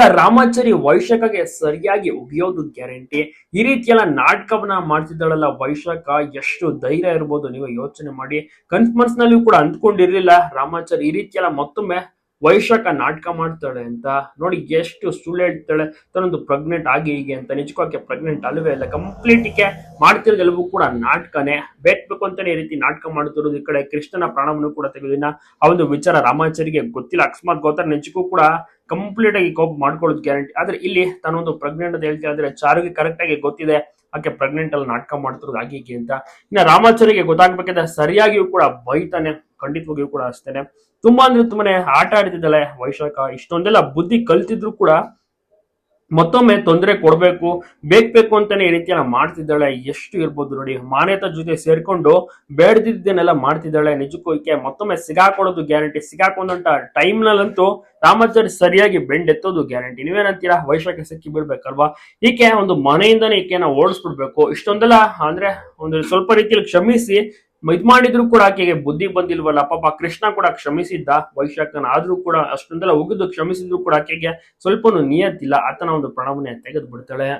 ಈಗ ರಾಮಾಚಾರಿ ವೈಶಾಖಗೆ ಸರಿಯಾಗಿ ಉಗಿಯೋದು ಗ್ಯಾರಂಟಿ. ಈ ರೀತಿಯೆಲ್ಲ ನಾಟಕವನ್ನ ಮಾಡ್ತಿದ್ದಾಳಲ್ಲ ವೈಶಾಖ, ಎಷ್ಟು ಧೈರ್ಯ ಇರ್ಬೋದು ನೀವು ಯೋಚನೆ ಮಾಡಿ. ಕನ್ಫ್ಮನ್ಸ್ ಕೂಡ ಅಂದ್ಕೊಂಡಿರ್ಲಿಲ್ಲ ರಾಮಾಚಾರಿ. ಈ ರೀತಿಯೆಲ್ಲ ಮತ್ತೊಮ್ಮೆ ವೈಶಾಖ ನಾಟಕ ಮಾಡ್ತಾಳೆ ಅಂತ ನೋಡಿ ಎಷ್ಟು ಸುಳ್ಳು ಹೇಳ್ತಾಳೆ. ತನ್ನೊಂದು ಪ್ರೆಗ್ನೆಂಟ್ ಆಗಿ ಹೀಗೆ ಅಂತ, ನಿಜಕ್ಕೂ ಪ್ರೆಗ್ನೆಂಟ್ ಅಲ್ವೇ ಇಲ್ಲ ಕಂಪ್ಲೀಟಿಗೆ ಮಾಡ್ತಿರೋದೆಲ್ಲವೂ ಕೂಡ ನಾಟಕನೇ. ಬೇಕು ಬೇಕು ಅಂತಾನೆ ಈ ರೀತಿ ನಾಟಕ ಮಾಡ್ತಿರೋದು ಈ ಕಡೆ ಕೃಷ್ಣನ ಪ್ರಾಣವನ್ನು ಕೂಡ ತೆಗೆದಿನ ಆ ಒಂದು ವಿಚಾರ ರಾಮಾಚಾರಿಗೆ ಗೊತ್ತಿಲ್ಲ. ಅಕಸ್ಮಾತ್ ಗೊತ್ತಾರೆ ನಿಜಕ್ಕೂ ಕೂಡ ಕಂಪ್ಲೀಟ್ ಆಗಿ ಕೋಪ್ ಮಾಡ್ಕೊಳ್ಳೋದು ಗ್ಯಾರಂಟಿ ಆದ್ರೆ ಇಲ್ಲಿ ತಾನೊಂದು ಪ್ರೆಗ್ನೆಂಟ್ ಅಂತ ಹೇಳ್ತಾ ಇದ್ರೆ ಚಾರುಗೆ ಕರೆಕ್ಟ್ ಆಗಿ ಗೊತ್ತಿದೆ ಆಕೆ ಪ್ರೆಗ್ನೆಂಟ್ ಅಲ್ಲಿ ನಾಟಕ ಮಾಡ್ತಿರೋದು ಆಗಿ ಅಂತ. ಇನ್ನ ರಾಮಾಚಾರಿಗೆ ಗೊತ್ತಾಗ್ಬೇಕಂದ್ರೆ ಸರಿಯಾಗಿಯೂ ಕೂಡ ಬೈತಾನೆ. ಖಂಡಿತವಾಗಿಯೂ ಕೂಡ ಅಷ್ಟೇನೆ. ತುಂಬಾ ಅಂದ್ರೆ ತುಂಬಾನೇ ಆಟ ಆಡ್ತಿದ್ದಾಳೆ ವೈಶಾಖ. ಇಷ್ಟೊಂದೆಲ್ಲ ಬುದ್ಧಿ ಕಲ್ತಿದ್ರು ಕೂಡ ಮತ್ತೊಮ್ಮೆ ತೊಂದರೆ ಕೊಡ್ಬೇಕು ಬೇಕು ಬೇಕು ಅಂತಾನೆ ಈ ರೀತಿಯೆಲ್ಲ ಮಾಡ್ತಿದ್ದಾಳೆ. ಎಷ್ಟು ಇರ್ಬೋದು ನೋಡಿ, ಮಾನ್ಯತ ಜೊತೆ ಸೇರ್ಕೊಂಡು ಬೇಡದಿದ್ದನ್ನೆಲ್ಲ ಮಾಡ್ತಿದ್ದಾಳೆ. ನಿಜಕ್ಕೂ ಈಕೆ ಮತ್ತೊಮ್ಮೆ ಸಿಗಾಕೊಳ್ಳೋದು ಗ್ಯಾರಂಟಿ, ಸಿಗಾಕೊಂಡಂತ ಟೈಮ್ ನಲ್ಲಂತೂ ರಾಮಾಚಾರಿ ಸರಿಯಾಗಿ ಬೆಂಡೆತ್ತೋದು ಗ್ಯಾರಂಟಿ. ನೀವೇನಂತೀರಾ? ವೈಶಾಖ ಸಿಕ್ಕಿ ಬಿಡ್ಬೇಕಲ್ವಾ ಈಕೆ ಒಂದು ಮನೆಯಿಂದನೇ ಈಕೆನ ಓಡಿಸ್ಬಿಡ್ಬೇಕು. ಇಷ್ಟೊಂದೆಲ್ಲ ಅಂದ್ರೆ ಒಂದು ಸ್ವಲ್ಪ ರೀತಿಯಲ್ಲಿ ಕ್ಷಮಿಸಿ ಇದ್ ಮಾಡಿದ್ರು ಕೂಡ ಆಕೆಗೆ ಬುದ್ಧಿ ಬಂದಿಲ್ವಲ್ಲ? ಪಾಪ ಕೃಷ್ಣ ಕೂಡ ಕ್ಷಮಿಸಿದ್ದ, ವೈಶಾಖನ ಆದ್ರೂ ಕೂಡ ಅಷ್ಟೊಂದೆಲ್ಲ ಉಗಿದು ಕ್ಷಮಿಸಿದ್ರು ಕೂಡ ಆಕೆಗೆ ಸ್ವಲ್ಪನೂ ನಿಯತ್ತಿಲ್ಲ. ಆತನ ಒಂದು ಪ್ರಾಣವನ್ನೇ ತೆಗೆದು ಬಿಡ್ತಾಳೆ